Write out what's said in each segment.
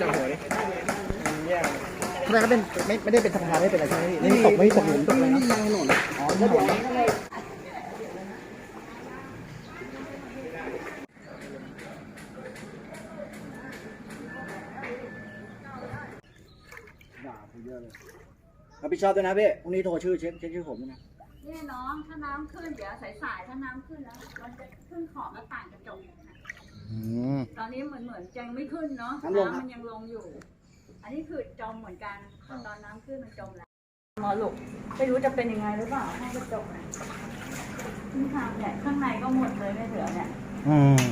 จะโหยมันแย่ทำไมเขาเป็นไม่ไม่ได้เป็นสะพานไม่เป็นอะไรใช่ไหมพี่ไม่มีตกไม่มีตกหลุมตกอะไรนะอ๋อแล้วเดี๋ยวด่าผมเยอะเลยรับผิดชอบด้วยนะพี่พรุ่งนี้โทรชื่อเช็คเช็คชื่อผมด้วยนะนี่น้อง ถ้าน้ำขึ้น เดี๋ยวสายๆถ้าน้ำขึ้นแล้ว มันจะขึ้นขอบหน้าต่างกระจกนะ อืม ตอนนี้เหมือนเหมือนยังไม่ขึ้นเนาะน้ำลงครับมันยังลงอยู่ อันนี้คือจมเหมือนกันตอนน้ำขึ้นมันจมแล้วหมอหลุกไม่รู้จะเป็นยังไงหรือเปล่าห้องกระจกเนี่ยขึ้นทางเนี่ยข้างในก็หมดเลยไม่เหลือเนี่ยอืม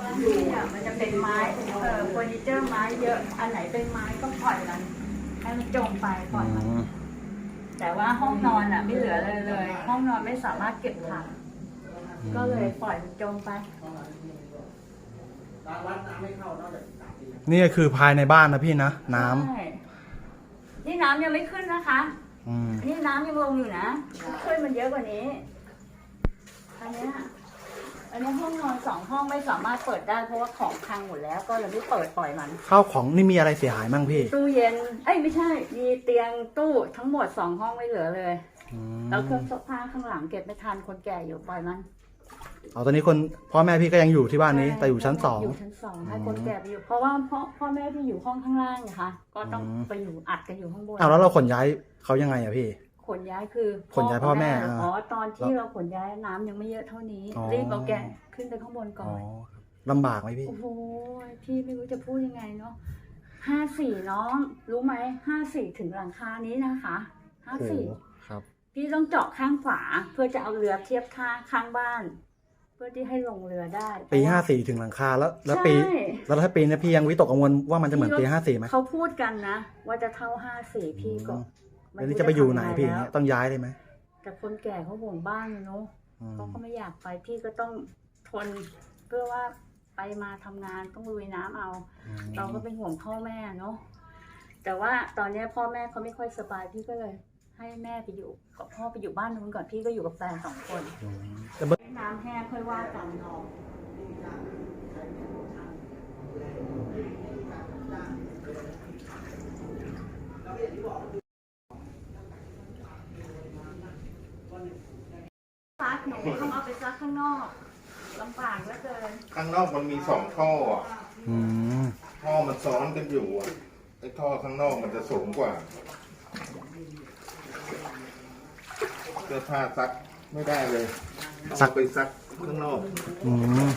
บางทีเนี่ยมันจะเป็นไม้เอ่อเฟอร์นิเจอร์ไม้ เยอะอันไหนเป็นไม้ก็ปล่อยมันให้มันจมไปปล่อยมัน แต่ว่าห้องนอนอะไม่เหลือเลยเลย ห้องนอนไม่สามารถเก็บทันก็เลยปล่อยมันจมไปนี่คือภายในบ้านนะพี่นะน้ำใช่นี่น้ำยังไม่ขึ้นนะคะ อืม นี่น้ำยังลงอยู่นะ ขึ้นมันเยอะกว่านี้อันเนี้ย อันนี้ห้องนอนสองห้องไม่สามารถเปิดได้เพราะว่าของพังหมดแล้วก็เลยไม่เปิดปล่อยมัน ข้าวของนี่มีอะไรเสียหายมั่งพี่ตู้เย็น เอ้ยไม่ใช่ มีเตียงตู้ทั้งหมดสองห้องไม่เหลือเลยอืมแล้วเครื่องซักผ้าข้างหลังเก็บไม่ทันคนแก่อยู่ปล่อยมันเอาตอนนี้คนพ่อแม่พี่ก็ยังอยู่ที่บ้านนี้ แต่อยู่ชั้นสอง อยู่ชั้นสองให้อืมคนแก่ไปอยู่เพราะว่าพ่อพ่อแม่ที่อยู่ห้องข้างล่างนะคะก็ต้องอืม ไปอยู่อัดกันอยู่ข้างบน เอาแล้วเราขนย้ายเขายังไงอะพี่ ขนย้ายคือขนย้ายพ่อแม่กับอ่าอ๋อตอนที่เราขนย้ายน้ำยังไม่เยอะเท่านี้ อ๋อ รีบเอาแกขึ้นไปข้างบนก่อ๋ออน ลำบากไหมพี่ โอ้โหพี่ไม่รู้จะพูดยังไงเนาะห้าสี่น้อง รู้ไหมห้าสี่ถึงหลังคานี้นะคะห้าโอ้โหสี่ครับ พี่ต้องเจาะข้างฝาเพื่อจะเอาเรือเทียบข้างข้างบ้าน เพื่อที่ให้ลงเรือได้ปีห้าสี่ถึงหลังคาแล้ว แล้วใช่ปีแล้วถ้าปีนี้พี่ยังวิตกกังวลว่ามันจะเหมือนปีห้าสี่ไหม เขาพูดกันนะ ว่าจะเท่าห้าสี่พี่ก็ แล้วนี่จะไปอยู่ไหนพี่อย่างแล้เงี้วยต้องย้ายเลยไหมแต่คนแก่เขาห่วงบ้านอะเนาะอืมเขาก็ไม่อยากไปพี่ก็ต้องทนเพื่อว่าไปมาทำงานต้องลุยน้ำเอาอืมเราก็เป็นห่วงพ่อแม่เนาะแต่ว่าตอนเนี้ยพ่อแม่เขาไม่ค่อยสบายพี่ก็เลย ให้แม่ไปอยู่กับพ่อไปอยู่บ้านนู้นก่อนพี่ก็อยู่กับแฟนสองคนอืมแต่เบื้องน้ำแห้งค่อยว่ากันเนาะ หนูต้องเอาไปซักข้างนอกลำบากเหลือเกินข้างนอกมันมีสองท่ออะอืมท่อมันซ้อนกันอยู่อะไอ้ท่อข้างนอกมันจะสูงกว่าเสื้อผ้าซักไม่ได้เลยต้องเอาไปซักข้างนอก อืม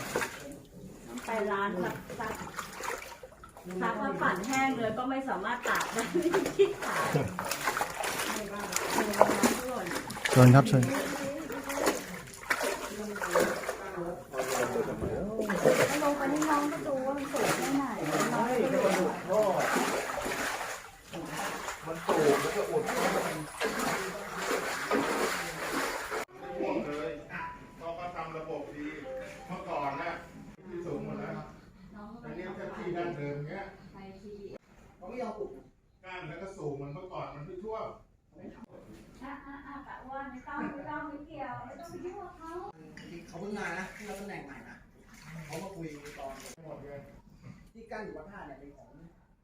ไปร้านซักซักซักแล้วปั่นแห้งเลยก็ไม่สามารถตากได้ไม่มีที่ตากไม่ว่าเออน้ำหล่นเชิญครับเชิญ แล้วลงไปนี่น้องก็ดูว่ามันสูงแค่ไหนน้องก็ดู มัน สูงแล้วก็อุดเลยเขาก็ทำระบบดีเมื่อก่อนน่ะสูงหมดแล้วองก็แต่ไม่เนี้ยอมถ้าที่ดั้งเดิมเงี้ยเขาไม่ยอมปลุกก้านแล้วก็สูงเหมันเมื่อก่อนมันไม่ท่วมอะอะอะแต่ว่าไม่ต้องไม่ต้องไม่เกี่ยวไม่ต้องไปยุ่งกับเขาเขาเพิ่งมานะที่รับตำแหน่งใหม่นะเขามาคุยตอนหมดเลยที่กั้นอยู่วัดท่าเนี่ยเป็นของ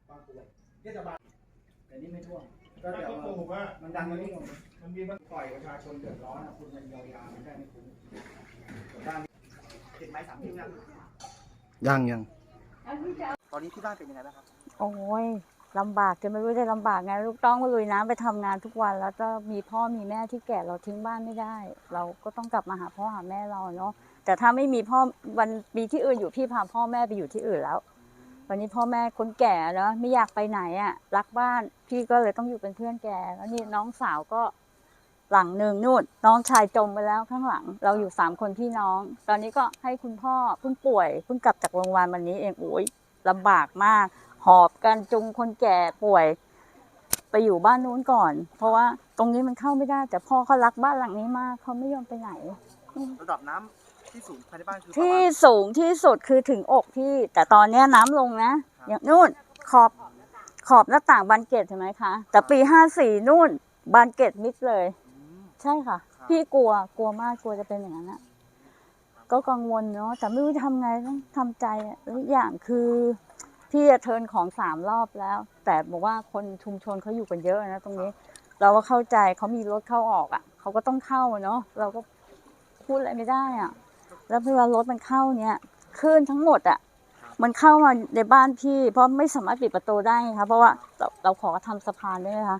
บางกรวยเทศบาลแต่นี่ไม่ท่วม ก็เดี๋ยวเขาปลูกว่ามันดังมันนี่มันมีมันปล่อยประชาชนเดือดร้อนอะคุณมันเยียวยาไม่ได้ไม่คุ้มบ้านติดไม้สามทิ้งยังยังตอนนี้ที่บ้านเป็นยังไงบ้างครับโอ้ยลำบากจะไม่รู้จะลำบากไงลูกต้องมาลุยน้ำไปทำงานทุกวันแล้วก็มีพ่อมีแม่ที่แก่เราทิ้งบ้านไม่ได้ เราก็ต้องกลับมาหาพ่อหาแม่เราเนาะแต่ถ้าไม่มีพ่อวันมีที่อื่นอยู่พี่พาพ่อแม่ไปอยู่ที่อื่นแล้ว วันนี้พ่อแม่คนแก่เนาะไม่อยากไปไหนอะ่ะ รักบ้านพี่ก็เลยต้องอยู่เป็นเพื่อนแกแล้วนี่น้องสาวก็หลังหนึ่งนู่นน้องชายจมไปแล้วข้างหลัง เราอยู่สามคนพี่น้อง ตอนนี้ก็ให้คุณพ่อเพิ่งป่วยเพิ่งกลับจากโรงพยาบาลวันนี้เองโอ้ยลำบากมาก หอบกันจุงคนแก่ป่วย ไปอยู่บ้านนู้นก่อน เพราะว่าตรงนี้มันเข้าไม่ได้ แต่พ่อเขารักบ้านหลังนี้มากเขาไม่ยอมไปไหน ระดับน้ำ ที่สูงภายในบ้านคือที่สูงที่สุดคือถึงอกพี่ แต่ตอนเนี้ยน้ำลงนะอย่างนู่นขอบขอบหน้าต่างบานเกตเห็นไหมคะ แต่ปีห้าสี่นู่นบานเกตมิดเลยใช่ค่ะพี่กลัวกลัวมากกลัวจะเป็นอย่างนั้นอะก็กังวลเนาะแต่ไม่รู้จะทำไงต้องทำใจอะแล้วอีกอย่างคือพี่จะเทิร์นของสามรอบแล้ว แต่บอกว่าคนชุมชนเขาอยู่กันเยอะนะตรงนี้ เราก็เข้าใจเขามีรถเข้าออกอะเขาก็ต้องเข้าอะเนาะเราก็พูดอะไรไม่ได้อะ แล้วเวลารถมันเข้าเนี่ยคลื่นทั้งหมดอะมันเข้ามาในบ้านพี่ เพราะไม่สามารถปิดประตูได้ไงคะเพราะว่าเราเราขอทำสะพานด้วยนะคะ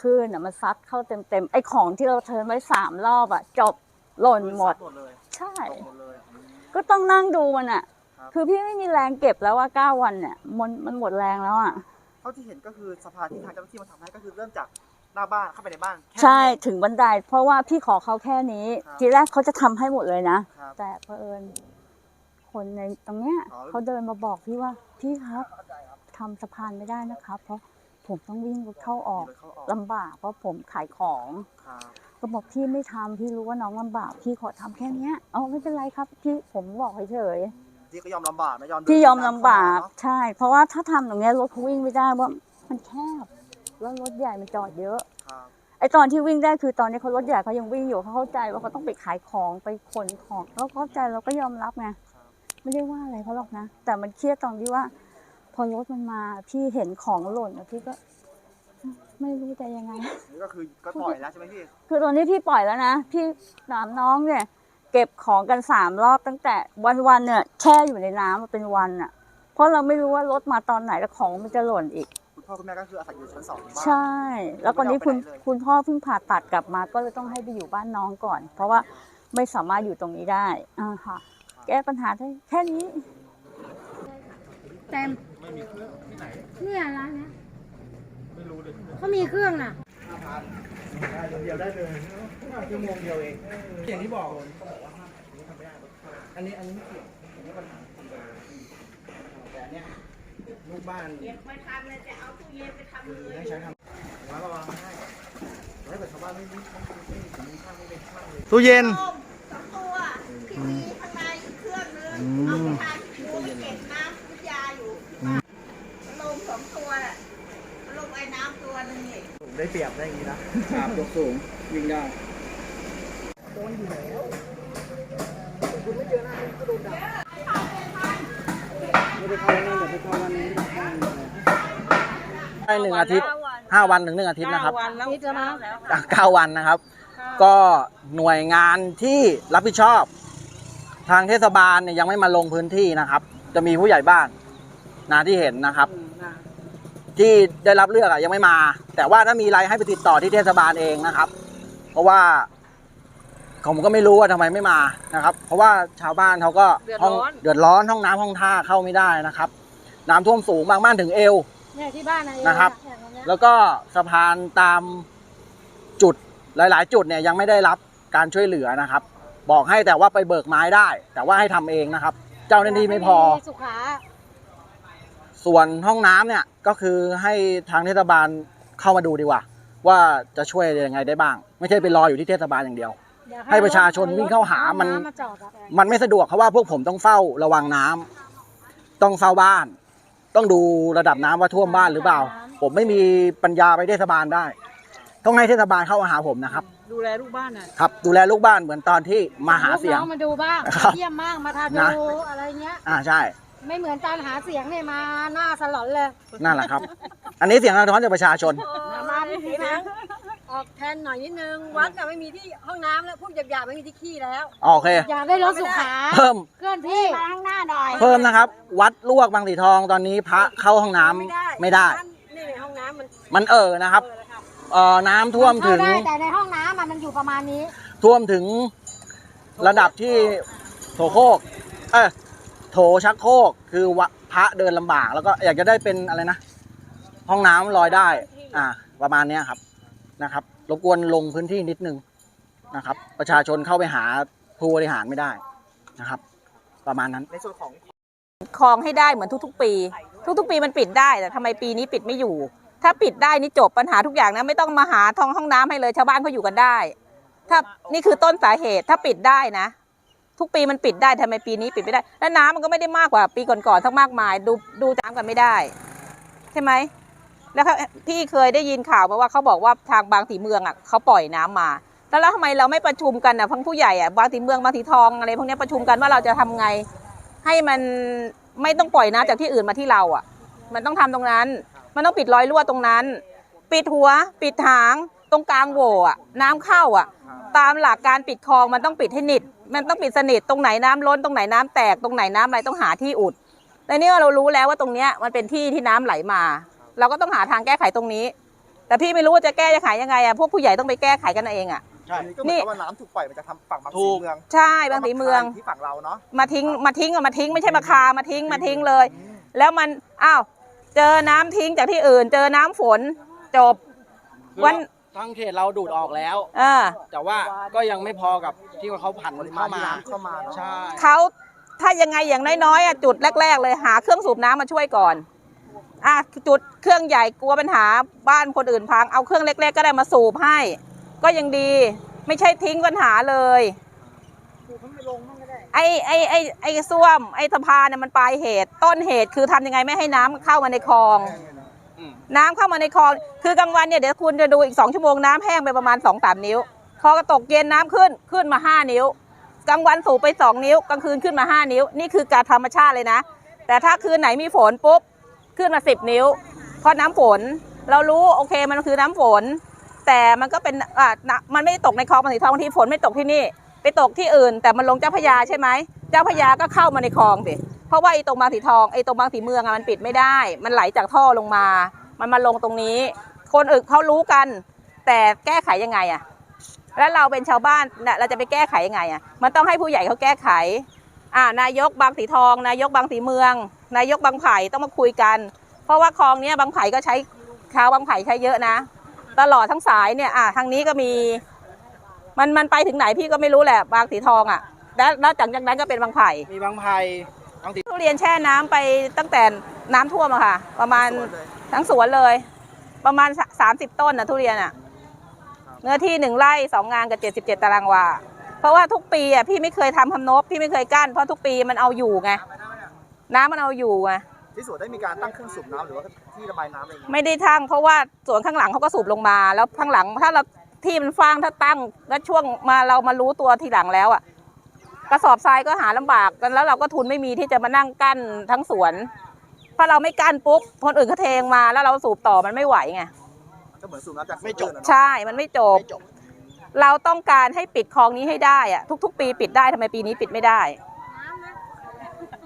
คลื่นอะมันซัดเข้าเต็มเต็มๆไอ้ของที่เราเทิร์นไว้สามรอบอะ จบหล่นหมดหมดเลยใช่หมดเลยก็ต้องนั่งดูมันอะครับคือพี่ไม่มีแรงเก็บแล้วว่าเก้าวันเนี่ยมันมันหมดแรงแล้วอะเท่าที่เห็นก็คือสะพานที่ทางเจ้าหน้าที่มาทำให้ก็คือเริ่มจาก หน้าบ้านเข้าไปในบ้านแค่นั้นใช่เองถึงบันได เพราะว่าพี่ขอเขาแค่นี้ ครับ ทีแรกเขาจะทำให้หมดเลยนะ ครับ แต่เผอิญคนในตรงเนี้ยอ๋อ เขาเดินมาบอกพี่ว่าพี่ครับทำสะพานไม่ได้นะครับ เพราะผมต้องวิ่งรถเข้าออกเลยเข้าออกลำบาก เพราะผมขายของครับก็บอกพี่ไม่ทำพี่รู้ว่าน้องลำบาก พี่ขอทำแค่เนี้ยเอาไม่เป็นไรครับพี่ผมบอกเฉยพี่ก็ยอมลำบากนะยอมๆเดินพี่ยอมลำบากเข้มเนอะใช่ เพราะว่าถ้าทำตรงเนี้ยรถเขาวิ่งไม่ได้ว่ามันแคบ แล้วรถใหญ่มันจอดเยอะ ครับไอตอนที่วิ่งได้คือตอนนี้เขารถใหญ่เขายังวิ่งอยู่เขาเข้าใจว่าเขาต้องไปขายของไปขนของแล้วเข้าใจเราก็ยอมรับไงไม่ได้ว่าอะไรเขาหรอกนะ แต่มันเครียดตรงที่ว่า พอรถมันมาพี่เห็นของหล่นอะพี่ก็ ไม่รู้จะยังไง นี่ก็คือก็ปล่อยแล้วใช่ไหมพี่ คือตอนนี้พี่ปล่อยแล้วนะ พี่ถามน้องเนี่ย เก็บของกันสามรอบตั้งแต่วันวันๆเนี่ยแช่อยู่ในน้ำมาเป็นวันอะเพราะเราไม่รู้ว่ารถมาตอนไหนแล้วของมันจะหล่นอีกคุณ พ่อคุณแม่ก็คืออาศัยอยู่ชั้นสองของบ้าน ใช่ แล้วตอนนี้คุณไม่ได้ออกไปไหนเลย คุณพ่อเพิ่งผ่าตัดกลับมา ก็เลยต้องให้ไปอยู่บ้านน้องก่อน เพราะว่าไม่สามารถอยู่ตรงนี้ได้อ่าค่ะ แก้ปัญหาได้แค่นี้เต็มเนี่ยร้านเนี้ยเขามีเครื่องน่ะ เดียวได้เลยชั่วโมงเดียวเองอย่างที่บอกอันนี้อันนี้ไม่เกี่ยวอันนี้มันแต่อันเนี้ย ลูกบ้านเก็บไม่ทันเลยจะเอาตู้เย็นไปทำเลยให้ใช้ทำระวังให้แล้วแต่ชาวบ้านไม่ไม่ไม่ไม่ไม่มีช่างไม่เป็นช่างเลยตู้เย็นสองตัวที่มีข้างในอีกเครื่องนึงเอาไปทานดูไปเก็บน้ำพุทยาอยู่ลงสองตัวแหละลงไอ้น้ำตัวหนึงนี่ได้เปรียบได้อย่างนี้นะครับยกสูงยิงได้โดนอยู่แล้วคุณไม่เจอหน้าก็โดนด่าไม่ได้เข้าวันนี้แต่ไปเข้าวันนี้ ได้หนึ่งอาทิตย์ห้าวันถึงหนึ่งอาทิตย์นะครับคิดแล้วนะจากเก้าวันนะครับ ก็หน่วยงานที่รับผิดชอบ ทางเทศบาลเนี่ยยังไม่มาลงพื้นที่นะครับ จะมีผู้ใหญ่บ้านนะที่เห็นนะครับ ที่ได้รับเลือกอะยังไม่มา แต่ว่าถ้ามีอะไรให้ไปติดต่อที่เทศบาลเองนะครับ เพราะว่าผมก็ไม่รู้ว่าทำไมไม่มานะครับ เพราะว่าชาวบ้านเขาก็ห้องเดือดร้อนห้องน้ำห้องท่าเข้าไม่ได้นะครับ น้ำท่วมสูงบางบ้านถึงเอว เนี่ยที่บ้านนะนะครับ เนี่ยตรงเนี้ยแล้วก็สะพานตามจุดหลาย ๆ จุดเนี่ยยังไม่ได้รับการช่วยเหลือนะครับ บอกให้แต่ว่าไปเบิกไม้ได้ แต่ว่าให้ทำเองนะครับ เจ้าหน้าที่ไม่พอ สุขาส่วนห้องน้ำเนี่ยก็คือให้ทางเทศบาลเข้ามาดูดีกว่า ว่าจะช่วยยังไงได้บ้าง ไม่ใช่ไปรออยู่ที่เทศบาลอย่างเดียวอยกให้ประชาชนวิ่งเข้าหามันน้ำมาจอดอะมันไม่สะดวกเพราะว่าพวกผมต้องเฝ้าระวังน้ำต้องเฝ้าบ้าน ต้องดูระดับน้ำว่าท่วมบ้านหรือเปล่า ผมไม่มีปัญญาไปเทศบาลได้ ต้องให้เทศบาลเข้ามาหาผมนะครับ ดูแลลูกบ้านน่ะครับ ดูแลลูกบ้านเหมือนตอนที่มาหาเสียง ลูกน้องมาดูบ้างครับ เยี่ยมมากมาทานะดูอะไรเงี้ย อ่าใช่ ไม่เหมือนตอนหาเสียงเนี่ยมาหน้าสลอนเลยนั่นแหละครับ อันนี้เสียงสะท้อนจากประชาชน มาทีนะ ออกแทนหน่อยนิดนึง วัดแต่ไม่มีที่ห้องน้ำแล้วพูดหยาบๆไม่มีที่ขี้แล้วโอเค อยากได้รถสุขาเพิ่ม เคลื่อนที่มาข้างหน้าหน่อยเพิ่มนะครับ วัดลวกบางสีทองตอนนี้พระเข้าห้องน้ำไม่ได้นี่ในห้องน้ำมันมันเออนะครับเอ่อน้ำท่วมถึงเข้าได้แต่ในห้องน้ำอะมันอยู่ประมาณนี้ ท่วมถึงระดับที่โถโครกเออโถชักโครกคือวะพระเดินลำบากแล้วก็อยากจะได้เป็นอะไรนะ ห้องน้ำลอยได้ อ่า ประมาณเนี้ยครับ นะครับรบกวนลงพื้นที่นิดนึงนะครับ ประชาชนเข้าไปหาผู้บริหารไม่ได้นะครับ ประมาณนั้นในส่วนของคลองให้ได้เหมือนทุก ๆ ปี ทุก ๆ ปีมันปิดได้แต่ทำไมปีนี้ปิดไม่อยู่ ถ้าปิดได้นี่จบปัญหาทุกอย่างนะไม่ต้องมาหาท้องห้องน้ำให้เลยชาวบ้านเขาอยู่กันได้ ถ้านี่คือต้นสาเหตุถ้าปิดได้นะ ทุกปีมันปิดได้ทำไมปีนี้ปิดไม่ได้ แล้วน้ำมันก็ไม่ได้มากกว่าปีก่อนๆทั้งมากมาย ดูดูน้ำกันไม่ได้ ใช่ไหม แล้วพี่เคยได้ยินข่าวมาว่าเขาบอกว่าทางบางสีเมืองอะเขาปล่อยน้ำมา แล้วแล้วทำไมเราไม่ประชุมกันอะทั้งผู้ใหญ่อะบางสีเมืองบางสีทองอะไรพวกนี้ประชุมกันว่าเราจะทำไง ให้มันไม่ต้องปล่อยน้ำจากที่อื่นมาที่เราอะ มันต้องทำตรงนั้น มันต้องปิดรอยรั่วตรงนั้น ปิดหัว ปิดหางตรงกลางโหว่อะน้ำเข้าอะ ตามหลักการปิดคลองมันต้องปิดให้นิด มันต้องปิดสนิทตรงไหนน้ำล้นตรงไหนน้ำแตกตรงไหนน้ำอะไรต้องหาที่อุดแต่นี่เรารู้แล้วว่าตรงเนี้ยมันเป็นที่ที่น้ำไหลมา เราก็ต้องหาทางแก้ไขตรงนี้ แต่พี่ไม่รู้ว่าจะแก้ไขยังไงอะพวกผู้ใหญ่ต้องไปแก้ไขกันเองอะ ใช่ก็เหมือนกับว่าน้ำถูกปล่อยมันจะทำฝั่งบางถูสีกเมืองใช่บางสีเมือง ที่ฝั่งเราเนาะมาทิ้งมาทิ้งอะมาทิ้งไม่ใช่มาคามาทิ้งมาทิ้งเลย แล้วมันอ้าวเจอน้ำทิ้งจากที่อื่น เจอน้ำฝนจบวันทั้งเขตเราดูดออกแล้ว เออแต่ว่าก็ยังไม่พอกับที่เขาผันปริมาเข้าณที่มาน้ำเข้ามาเนาะ ใช่ เขาถ้ายังไงอย่างน้อยๆอะจุดแรก ๆ เลยหาเครื่องสูบน้ำมาช่วยก่อน อะจุดเครื่องใหญ่กลัวปัญหาบ้านคนอื่นพัง เอาเครื่องเล็ก ๆ ก็ได้มาสูบให้ ก็ยังดี ไม่ใช่ทิ้งปัญหาเลยไอ้ไอ้ไอ้ไอ้ส้วมไอ้สะพานเนี่ยมันปลายเหตุ ต้นเหตุคือทำยังไงไม่ให้น้ำเข้ามาในคลองอืมน้ำเข้ามาในคลอง คือกลางวันเนี่ยเดี๋ยวคุณจะดูอีกสองชั่วโมงน้ำแห้งไปประมาณสองสามนิ้ว พอกระตกเย็นน้ำขึ้นขึ้นมาห้านิ้ว กลางวันสูบไปสองนิ้ว กลางคืนขึ้นมาห้านิ้ว นี่คือการธรรมชาติเลยนะ แต่ถ้าคืนไหนมีฝนปุ๊บ ขึ้นมาสิบนิ้ว เพราะน้ำฝนเรารู้โอเคมันคือน้ำฝน แต่มันก็เป็นอ่ามันไม่ตกในคลองบางสีทองบางทีฝนไม่ตกที่นี่ ไปตกที่อื่น แต่มันลงเจ้าพระยาใช่ไหมเจ้าพระยาก็เข้ามาในคลองสิเพราะว่าไอ้ตรงบางสีทองไอ้ตรงบางสีเมืองอะมันปิดไม่ได้ มันไหลจากท่อลงมา มันมาลงตรงนี้ คนอื่นเขารู้กัน แต่แก้ไขยังไงอะแล้วเราเป็นชาวบ้านน่ะเราจะไปแก้ไขยังไงอะมันต้องให้ผู้ใหญ่เขาแก้ไข อ่านายกบางสีทอง นายกบางสีเมือง นายกบางไผ่ต้องมาคุยกัน เพราะว่าคลองเนี้ยบางไผ่ก็ใช้ชาวบางไผ่ใช้เยอะนะ ตลอดทั้งสายเนี่ยอะทางนี้ก็มี มันมันไปถึงไหนพี่ก็ไม่รู้แหละบางสีทองอะแล้วแล้วจากนั้นก็เป็นบางไผ่มีบางไผ่บางสีทุเรียนแช่น้ำไปตั้งแต่น้ำท่วมอะค่ะ ประมาณทั้งสวนเลย ประมาณสามสิบต้นนะทุเรียนอะเนื้อที่หนึ่งไร่สองงานกับเจ็ดสิบเจ็ดตารางวาเพราะว่าทุกปีอะพี่ไม่เคยทำทำนบพี่ไม่เคยกั้นเพราะทุกปีมันเอาอยู่ไง น้ำมันเอาอยู่ไงที่สวนได้มีการตั้งเครื่องสูบน้ำหรือว่าที่ระบายน้ำอะไรอย่างเงี้ยไม่ได้ทั้งเพราะว่าสวนข้างหลังเขาก็สูบลงมา แล้วข้างหลังถ้าเราที่มันฟางถ้าตั้งแล้วช่วงมาเรามารู้ตัวทีหลังแล้วอะกระสอบทรายก็หาลำบากกันแล้วเราก็ทุนไม่มีที่จะมานั่งกั้นทั้งสวนถ้าเราไม่กั้นปุ๊บคนอื่นเขาเทงมาแล้วเราสูบต่อมันไม่ไหวไงก็เหมือนสูบน้ำจากไม่จบเนาะใช่ มันไม่จบ เราต้องการให้ปิดคลองนี้ให้ได้อะทุก ๆ ปีปิดได้ทำไมปีนี้ปิดไม่ได้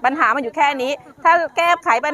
ปัญหามันอยู่แค่นี้ ถ้าแก้ไขปัญ